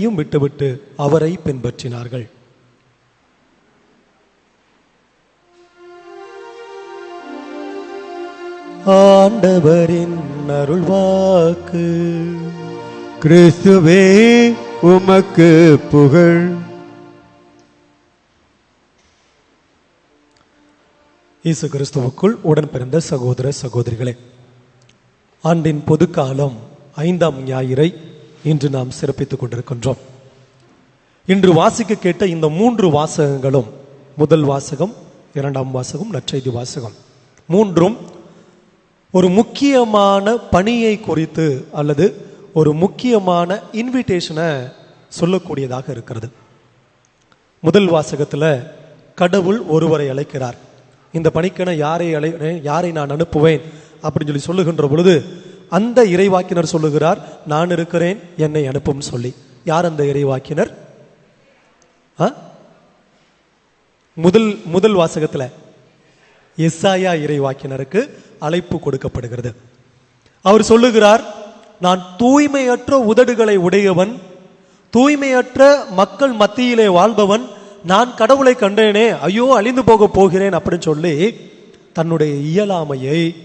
யும் விட்டுவிட்டு அவரை பின்பற்றினார்கள். ஆண்டவரின் அருள்வாக்கு. கிறிஸ்துவே உமக்கு புகழ். இயேசு கிறிஸ்துவுக்குள் உடன் பிறந்த சகோதர சகோதரிகளே ஆண்டின் பொதுக்காலம் ஐந்தாம் ஞாயிறை இன்று நாம் சிறப்பித்துக் கொண்டிருக்கின்றோம். இன்று வாசிக்க கேட்ட இந்த மூன்று வாசகங்களும் முதல் வாசகம் இரண்டாம் வாசகம் நற்செய்தி வாசகம். மூன்றும் ஒரு முக்கியமான பணியை குறித்து அல்லது ஒரு முக்கியமான இன்விடேஷனை சொல்லக்கூடியதாக இருக்கிறது. முதல் வாசகத்தில் கடவுள் ஒருவரை அழைக்கிறார். இந்த பணிக்கென யாரை அழை யாரை நான் அனுப்புவேன்? அப்படின்னு சொல்லி சொல்லுகின்ற பொழுது அந்த இறைவாக்கினர் சொல்லுகிறார் நான் இருக்கிறேன் என்னை அனுப்பும் சொல்லி. யார் அந்த இறைவாக்கினர்? ஆ? முதல் முதல் வாசகத்தில் எஸ்ஆயா இறைவாக்கினருக்கு அழைப்பு கொடுக்கப்படுகிறது. அவர் சொல்லுகிறார் நான் தூய்மையற்ற உதடுகளை உடையவன் தூய்மையற்ற மக்கள் மத்தியிலே வாழ்பவன் நான் கடவுளை கண்டேனே ஐயோ அழிந்து போக போகிறேன் அப்படின்னு சொல்லி தன்னுடைய இயலாமையை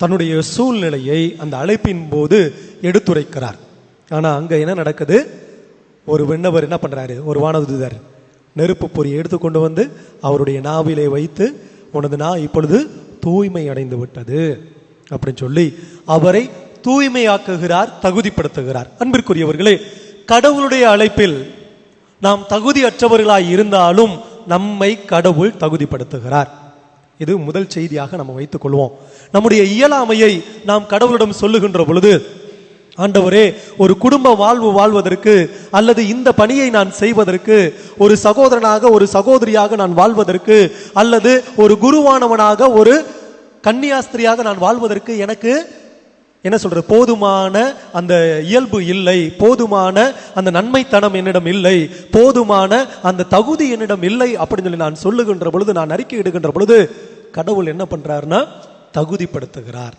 தன்னுடைய சூழ்நிலையை அந்த அழைப்பின் போது எடுத்துரைக்கிறார். ஆனால் அங்கே என்ன நடக்குது? ஒரு விண்ணவர் என்ன பண்ணுறாரு ஒரு வானதுதர் நெருப்பு பொறி எடுத்துக்கொண்டு வந்து அவருடைய நாவிலே வைத்து உனது நா இப்பொழுது தூய்மை அடைந்து விட்டது அப்படின்னு சொல்லி அவரை தூய்மையாக்குகிறார் தகுதிப்படுத்துகிறார். அன்பிற்குரியவர்களே கடவுளுடைய அழைப்பில் நாம் தகுதியற்றவர்களாய் இருந்தாலும் நம்மை கடவுள் தகுதிப்படுத்துகிறார். இது முதல் செய்தியாக நம்ம வைத்துக் கொள்வோம். நம்முடைய இயலாமையை நாம் கடவுளிடம் சொல்லுகின்ற பொழுது ஆண்டவரே ஒரு குடும்ப வாழ்வு வாழ்வதற்கு அல்லது இந்த பணியை நான் செய்வதற்கு ஒரு சகோதரனாக ஒரு சகோதரியாக நான் வாழ்வதற்கு அல்லது ஒரு குருவானவனாக ஒரு கன்னியாஸ்திரியாக நான் வாழ்வதற்கு எனக்கு என்ன சொல்ற போதுமான அந்த இயல்பு இல்லை. போதுமான அந்த நன்மைத்தனம் என்னிடம் இல்லை. போதுமான அந்த தகுதி என்னிடம் இல்லை அப்படின்னு சொல்லி நான் சொல்லுகின்ற பொழுது நான் அறிக்கை இடுகின்ற பொழுது கடவுள் என்ன பண்றாருன்னா தகுதிப்படுத்துகிறார்.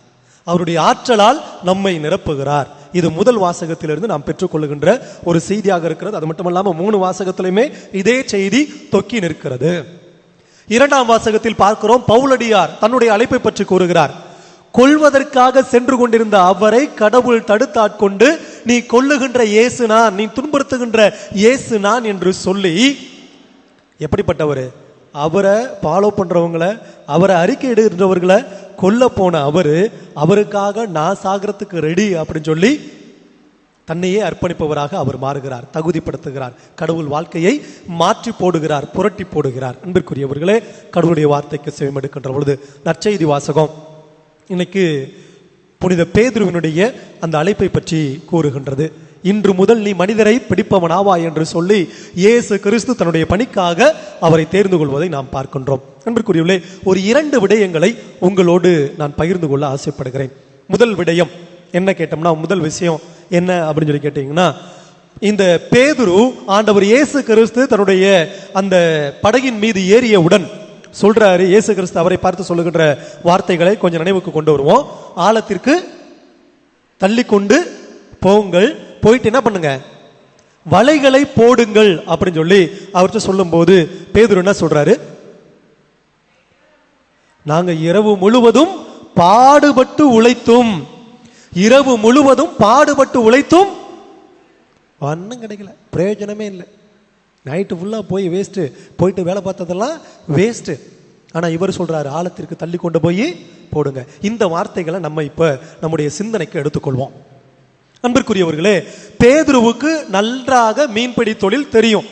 அவருடைய ஆற்றலால் நம்மை நிரப்புகிறார். இது முதல் வாசகத்திலிருந்து நாம் பெற்றுக்கொள்ளுகின்ற ஒரு செய்தியாக இருக்கிறது. அது மட்டுமல்லாம மூணு வாசகத்திலுமே இதே செய்தி தொக்கி நிற்கிறது. இரண்டாம் வாசகத்தில் பார்க்கிறோம் பவுலடியார் தன்னுடைய அழைப்பை பற்றி கூறுகிறார் கொல்வதற்காக சென்று கொண்டிருந்த அவரை கடவுள் தடுத்தாட்கொண்டு நீ கொல்லுகின்ற இயேசு நான் நீ துன்புறுத்துகின்ற இயேசு நான் என்று சொல்லி எப்படிப்பட்டவர்? அவரை ஃபாலோ பண்ணுறவங்கள அவரை அறிக்கை இடுகின்றவர்களை கொல்ல போன அவர் அவருக்காக நான் சாகிறதுக்கு ரெடி அப்படின்னு சொல்லி தன்னையே அர்ப்பணிப்பவராக அவர் மாறுகிறார் தகுதிப்படுத்துகிறார் கடவுள் வாழ்க்கையை மாற்றி போடுகிறார் புரட்டி போடுகிறார். அன்பிற்குரியவர்களே கடவுளுடைய வார்த்தைக்கு செவிமெடுக்கின்ற பொழுது நற்செய்தி வாசகம் இன்னைக்கு புனித பேதுருவினுடைய அந்த அழைப்பை பற்றி கூறுகின்றது. இன்று முதல் நீ மனிதரை பிடிப்பவனாவா என்று சொல்லி இயேசு கிறிஸ்து தன்னுடைய பணிக்காக அவரை தேர்ந்து கொள்வதை நாம் பார்க்கின்றோம். அன்பிற்குரியவர்களே ஒரு இரண்டு விடயங்களை உங்களோடு நான் பகிர்ந்து கொள்ள ஆசைப்படுகிறேன். முதல் விடயம் என்ன கேட்டோம்னா முதல் விஷயம் என்ன அப்படின்னு சொல்லி கேட்டீங்கன்னா இந்த பேதுரு ஆண்டவர் இயேசு கிறிஸ்து தன்னுடைய அந்த படகின் மீது ஏறியவுடன் சொல்றாரு இயேசு கிறிஸ்து அவரை பார்த்து சொல்லுகின்ற வார்த்தைகளை கொஞ்சம் நினைவுக்கு கொண்டு வருவோம். ஆழத்திற்கு தள்ளி கொண்டு போங்கள். போயிட்டு என்ன பண்ணுங்க? வலைகளை போடுங்கள் அப்படின்னு சொல்லி அவர்கிட்ட சொல்லும்போது பேதுரு என்ன சொல்றாரு? நாங்க இரவு முழுவதும் பாடுபட்டு உழைத்தும். இரவு முழுவதும் பாடுபட்டு உழைத்தும். ஒன்றும் கிடைக்கல. பிரயோஜனமே இல்லை. நைட்டு ஃபுல்லாக போய் வேஸ்ட்டு போயிட்டு வேலை பார்த்ததெல்லாம் வேஸ்ட்டு ஆனால் இவர் சொல்கிறாரு ஆழத்திற்கு தள்ளி கொண்டு போய் போடுங்க. இந்த வார்த்தைகளை நம்ம இப்போ நம்முடைய சிந்தனைக்கு எடுத்துக்கொள்வோம். அன்பிற்குரியவர்களே பேதுருவுக்கு நன்றாக மீன்பிடி தொழில் தெரியும்.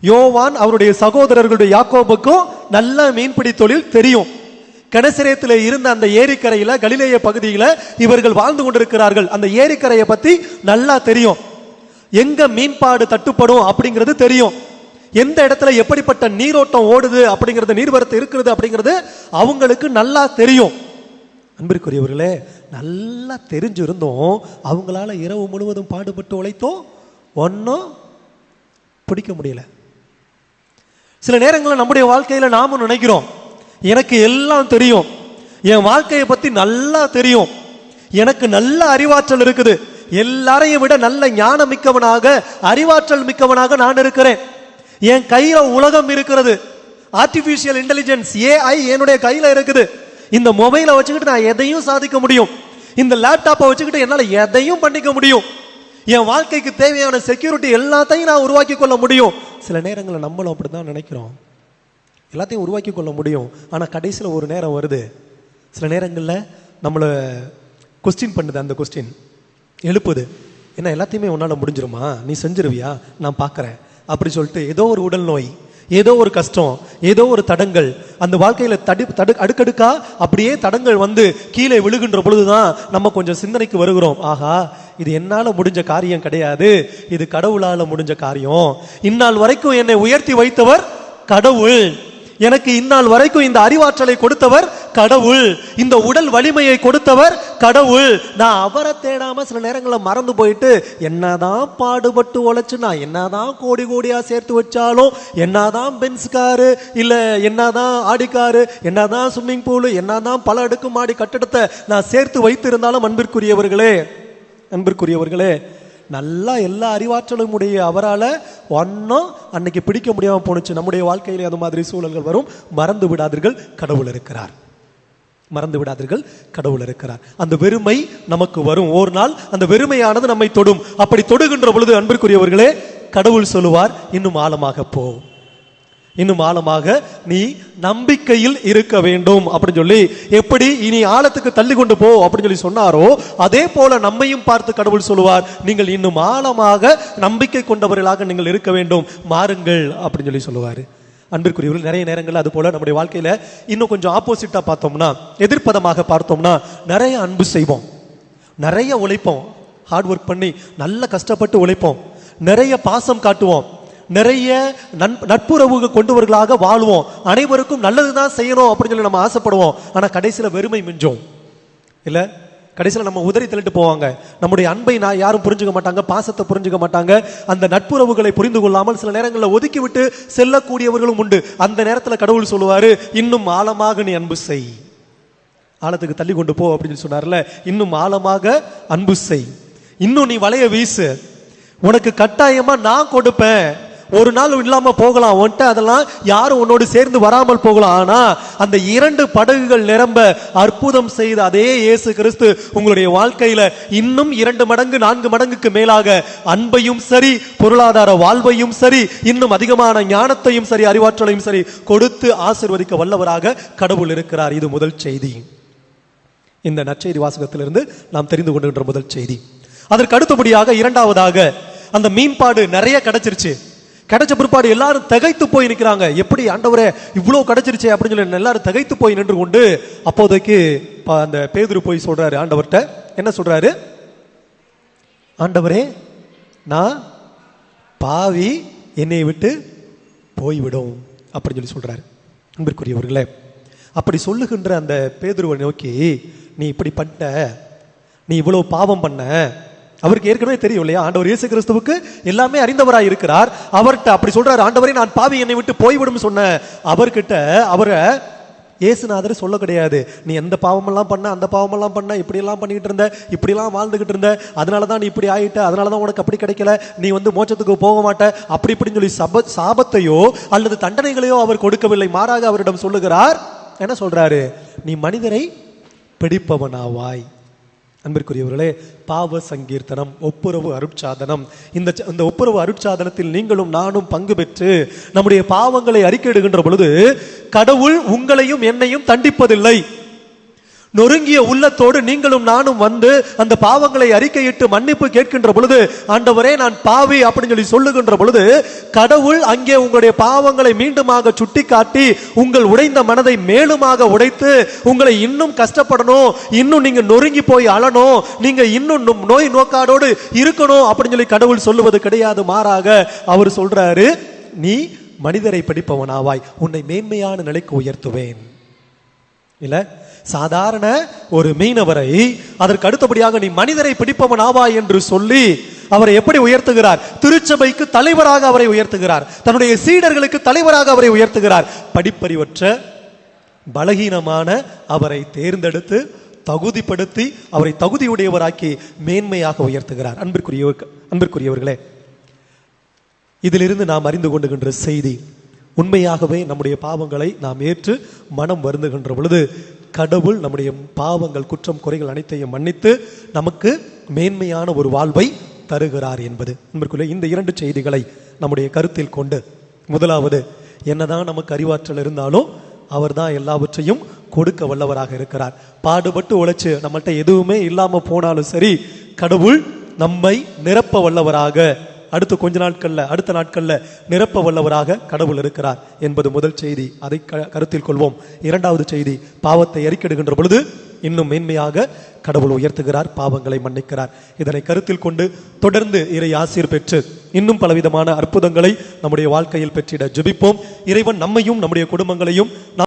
யோவான் அவருடைய சகோதரர்களுடைய யாக்கோபுக்கும் நல்ல மீன்பிடி தொழில் தெரியும். கனசிரயத்தில் இருந்த அந்த ஏரிக்கரையில கலிலேய பகுதியில் இவர்கள் வாழ்ந்து கொண்டிருக்கிறார்கள். அந்த ஏரிக்கரையை பத்தி நல்லா தெரியும். எங்க மீன்பாடு தட்டுப்படும் அப்படிங்கிறது தெரியும். எந்த இடத்துல எப்படிப்பட்ட நீரோட்டம் ஓடுது அப்படிங்கிறது நீர்வரத்து இருக்கிறது அப்படிங்கிறது அவங்களுக்கு நல்லா தெரியும். அன்பிற்குரியவர்களே நல்லா தெரிஞ்சிருந்தோம். அவங்களால இரவு முழுவதும் பாடுபட்டு உழைத்தோம். ஒன்றும் பிடிக்க முடியல. சில நேரங்களில் நம்முடைய வாழ்க்கையில் நாமும் நினைக்கிறோம் எனக்கு எல்லாம் தெரியும். என் வாழ்க்கையை பற்றி நல்லா தெரியும். எனக்கு நல்ல அறிவாற்றல் இருக்குது. எல்லாரையும் விட நல்ல ஞானம் மிக்கவனாக அறிவாற்றல் மிக்கவனாக நான் இருக்கிறேன். என் கையில் உலகம் இருக்கிறது. ஆர்டிஃபிஷியல் இன்டெலிஜென்ஸ் ஏஐ என்னுடைய கையில் இருக்குது. இந்த மொபைலை வச்சுக்கிட்டு நான் எதையும் சாதிக்க முடியும். இந்த லேப்டாப்பை வச்சுக்கிட்டு என்னால் எதையும் பண்ணிக்க முடியும். என் வாழ்க்கைக்கு தேவையான செக்யூரிட்டி எல்லாத்தையும் நான் உருவாக்கி கொள்ள முடியும். சில நேரங்களில் நம்மளும் அப்படிதான் நினைக்கிறோம். எல்லாத்தையும் உருவாக்கி கொள்ள முடியும். ஆனால் கடைசியில் ஒரு நேரம் வருது. சில நேரங்களில் நம்மளை கொஸ்டின் பண்ணுது அந்த கொஸ்டின் எழுப்புது. ஏன்னா எல்லாத்தையுமே உன்னால் முடிஞ்சிருமா? நீ செஞ்சிருவியா? நான் பார்க்குறேன். அப்படி சொல்லிட்டு ஏதோ ஒரு உடல் நோய். ஏதோ ஒரு கஷ்டம் ஏதோ ஒரு தடங்கள். அந்த வாழ்க்கையில தடு தடு அடுக்கடுக்கா அப்படியே தடங்கள் வந்து கீழே விழுகின்ற பொழுதுதான் நம்ம கொஞ்சம் சிந்தனைக்கு வருகிறோம். ஆஹா இது என்னால முடிஞ்ச காரியம் கிடையாது. இது கடவுளால முடிஞ்ச காரியம். இந்நாள் வரைக்கும் என்னை உயர்த்தி வைத்தவர் கடவுள். எனக்கு இந்நாள் வரைக்கும் இந்த அறிவாற்றலை கொடுத்தவர் கடவுள். இந்த உடல் வலிமையை கொடுத்தவர் கடவுள். நான் அவரை தேடாம சில நேரங்களில் மறந்து போயிட்டு என்னதான் பாடுபட்டு உழைச்சு நான் என்னதான் கோடி கோடியா சேர்த்து வச்சாலும் என்னதான் பென்ஸ் காரு இல்ல என்னதான் ஆடி காரு என்னதான் ஸ்விம்மிங் பூலு என்னதான் பல அடுக்கு மாடி கட்டிடத்தை நான் சேர்த்து வைத்திருந்தாலும் அன்பிற்குரியவர்களே அன்பிற்குரியவர்களே நல்லா எல்லா அறிவாற்றலும் உடைய அவரால் ஒன்றும் அன்னைக்கு பிடிக்க முடியாமல் போணுச்சு. நம்முடைய வாழ்க்கையிலே அது மாதிரி சூழல்கள் வரும். மறந்து விடாதீர்கள். கடவுள் இருக்கிறார். மறந்து விடாதீர்கள். கடவுள் இருக்கிறார். அந்த வெறுமை நமக்கு வரும். ஒரு நாள் அந்த வெறுமையானது நம்மை தொடும். அப்படி தொடுகின்ற பொழுது அன்பிற்குரியவர்களே கடவுள் சொல்லுவார் இன்னும் ஆழமாக போவோம் இன்னும் ஆழமாக நீ நம்பிக்கையில் இருக்க வேண்டும் அப்படின்னு சொல்லி எப்படி இனி ஆழத்துக்கு தள்ளி கொண்டு போ அப்படின்னு சொல்லி சொன்னாரோ அதே போல நம்மையும் பார்த்து கடவுள் சொல்லுவார் நீங்கள் இன்னும் ஆழமாக நம்பிக்கை கொண்டவர்களாக நீங்கள் இருக்க வேண்டும் மாறுங்கள் அப்படின்னு சொல்லி சொல்லுவார். அன்பிற்குரியவர்கள் நிறைய நேரங்கள் அது போல நம்முடைய வாழ்க்கையில இன்னும் கொஞ்சம் ஆப்போசிட்டா பார்த்தோம்னா எதிர்ப்பதமாக பார்த்தோம்னா நிறைய அன்பு செய்வோம். நிறைய உழைப்போம். ஹார்ட் ஒர்க் பண்ணி நல்ல கஷ்டப்பட்டு உழைப்போம். நிறைய பாசம் காட்டுவோம். நிறைய நன் கொண்டவர்களாக வாழ்வோம். அனைவருக்கும் நல்லது தான் செய்யணும் அப்படின்னு சொல்லி நம்ம ஆசைப்படுவோம். ஆனால் கடைசியில் வெறுமை மிஞ்சும். இல்லை? கடைசியில் நம்ம உதறி தள்ளிட்டு போவாங்க. நம்முடைய அன்பை நான் யாரும் புரிஞ்சுக்க மாட்டாங்க பாசத்தை புரிஞ்சுக்க மாட்டாங்க. அந்த நட்புறவுகளை புரிந்து கொள்ளாமல் சில நேரங்களில் ஒதுக்கிவிட்டு செல்லக்கூடியவர்களும் உண்டு. அந்த நேரத்தில் கடவுள் சொல்லுவார் இன்னும் ஆழமாக நீ அன்பு செய். ஆழத்துக்கு தள்ளி கொண்டு போ அப்படின்னு சொன்னார்ல இன்னும் ஆழமாக அன்பு செய். இன்னும் நீ வலைய வீசு. உனக்கு கட்டாயமாக நான் கொடுப்பேன். ஒரு நாள் இல்லாம போகலாம். உன்கிட்ட அதெல்லாம் யாரும் உன்னோடு சேர்ந்து வராமல் போகலாம். ஆனா அந்த இரண்டு படகுகள் நிரம்ப அற்புதம் செய்த அதே இயேசு கிறிஸ்து உங்களுடைய வாழ்க்கையில இன்னும் இரண்டு மடங்கு நான்கு மடங்குக்கு மேலாக அன்பையும் சரி பொருளாதார வாழ்வையும் சரி இன்னும் அதிகமான ஞானத்தையும் சரி அறிவாற்றலையும் சரி கொடுத்து ஆசிர்வதிக்க வல்லவராக கடவுள் இருக்கிறார். இது முதல் செய்தி. இந்த நற்செய்தி வாசகத்திலிருந்து நாம் தெரிந்து கொண்டுகின்ற முதல் செய்தி. அதற்கு அடுத்தபடியாக இரண்டாவதாக அந்த மீன்பாடு நிறைய கிடைச்சிருச்சு. கிடைச்ச பிற்பாடு எல்லாரும் தகைத்து போய் நிற்கிறாங்க. எப்படி ஆண்டவரே இவ்வளோ கிடைச்சிருச்சே அப்படின்னு சொல்லி எல்லாரும் தகைத்து போய் நின்று கொண்டு அப்போதைக்கு அந்த பேதுரு போய் சொல்றாரு. ஆண்டவர்கிட்ட என்ன சொல்றாரு? ஆண்டவரே நான் பாவி என்னை விட்டு போய்விடும் அப்படின்னு சொல்லி சொல்றாரு. அன்பிற்குரியவர்களே அப்படி சொல்லுகின்ற அந்த பேதுருவை நோக்கி நீ இப்படி பண்ண நீ இவ்வளவு பாவம் பண்ண அவருக்கு ஏற்கனவே தெரியும் இல்லையா ஆண்டவர் இயேசு கிறிஸ்துவுக்கு எல்லாமே அறிந்தவராய் இருக்கிறார். அவர்கிட்ட அப்படி சொல்றாரு ஆண்டவரை நான் பாவி என்னை விட்டு போய்விடும் சொன்ன அவர்கிட்ட அவரை இயேசுநாதர் சொல்ல கிடையாது. நீ எந்த பாவமெல்லாம் பண்ண அந்த பாவமெல்லாம் பண்ண இப்படியெல்லாம் பண்ணிக்கிட்டு இருந்த இப்படிலாம் வாழ்ந்துகிட்டு இருந்த அதனால தான் நீ இப்படி ஆயிட்ட அதனால தான் உனக்கு அப்படி கிடைக்கல நீ வந்து மோச்சத்துக்கு போக மாட்ட அப்படி இப்படின்னு சொல்லி சப சாபத்தையோ அல்லது தண்டனைகளையோ அவர் கொடுக்கவில்லை. மாறாக அவரிடம் சொல்லுகிறார் என்ன சொல்றாரு? நீ மனிதரை பிடிப்பவனாவாய். அன்பிற்குரியவர்களே பாவ சங்கீர்த்தனம் ஒப்புரவு அருட்சாதனம். இந்த இந்த ஒப்புரவு அருட்சாதனத்தில் நீங்களும் நானும் பங்கு பெற்று நம்முடைய பாவங்களை அறிக்கையிடுகின்ற பொழுது கடவுள் உங்களையும் என்னையும் தண்டிப்பதில்லை. நொறுங்கிய உள்ளத்தோடு நீங்களும் நானும் வந்து அந்த பாவங்களை அறிக்கையிட்டு மன்னிப்பு கேட்கின்ற பொழுது ஆண்டவரே நான் பாவி அப்படின்னு சொல்லி சொல்லுகின்ற பொழுது கடவுள் அங்கே உங்களுடைய பாவங்களை மீண்டுமாக சுட்டிக்காட்டி உங்கள் உடைந்த மனதை மேலுமாக உடைத்து உங்களை இன்னும் கஷ்டப்படணும் இன்னும் நீங்க நொறுங்கி போய் அழணும் நீங்க இன்னும் நோய் நோக்காடோடு இருக்கணும் அப்படின்னு சொல்லி கடவுள் சொல்லுவது கிடையாது மாறாக அவர் சொல்றாரு நீ மனிதரை படிப்பவனாவாய் உன்னை மேன்மையான நிலைக்கு உயர்த்துவேன். இல்லை? சாதாரண ஒரு மீனவரை அதற்கு அடுத்தபடியாக நீ மனிதரை பிடிப்பவன் ஆவாய் என்று சொல்லி அவரை எப்படி உயர்த்துகிறார்? திருச்சபைக்கு தலைவராக அவரை உயர்த்துகிறார். தன்னுடைய சீடர்களுக்கு தலைவராக அவரை உயர்த்துகிறார். படிப்பறிவற்ற பலகீனமான அவரை தேர்ந்தெடுத்து தகுதிப்படுத்தி அவரை தகுதியுடையவராக்கி மேன்மையாக உயர்த்துகிறார். அன்பிற்குரிய அன்பிற்குரியவர்களே இதிலிருந்து நாம் அறிந்து கொண்டுகின்ற செய்தி உண்மையாகவே நம்முடைய பாவங்களை நாம் ஏற்று மனம் வருந்துகின்ற பொழுது கடவுள் நம்முடைய பாவங்கள் குற்றம் குறைகள் அனைத்தையும் மன்னித்து நமக்கு மேன்மையான ஒரு வாழ்வை தருகிறார் என்பது. அன்பிற்குரிய இந்த இரண்டு செய்திகளை நம்முடைய கருத்தில் கொண்டு முதலாவது என்னதான் நமக்கு அறிவாற்றல் இருந்தாலும் அவர்தான் எல்லாவற்றையும் கொடுக்க வல்லவராக இருக்கிறார். பாடுபட்டு உழைச்சு நம்மள்கிட்ட எதுவுமே இல்லாமல் போனாலும் சரி கடவுள் நம்மை நிரப்ப வல்லவராக அடுத்த கொஞ்ச நாட்கள்ல அடுத்த நாட்கள்ல நிரப்ப வல்லவராக கடவுள் இருக்கிறார் என்பது முதல் செய்தி. அதை கருத்தில் கொள்வோம். இரண்டாவது செய்தி பாவத்தை எரிக்கிடுகின்ற பொழுது இன்னும் மேன்மையாக கடவுள் உயர்த்துகிறார் பாவங்களை மன்னிக்கிறார். இதனை கருத்தில் கொண்டு தொடர்ந்து இறை ஆசீர் பெற்று இன்னும் பலவிதமான அற்புதங்களை நம்முடைய வாழ்க்கையில் பெற்றிட ஜெபிப்போம். இறைவன் நம்மையும் நம்முடைய குடும்பங்களையும்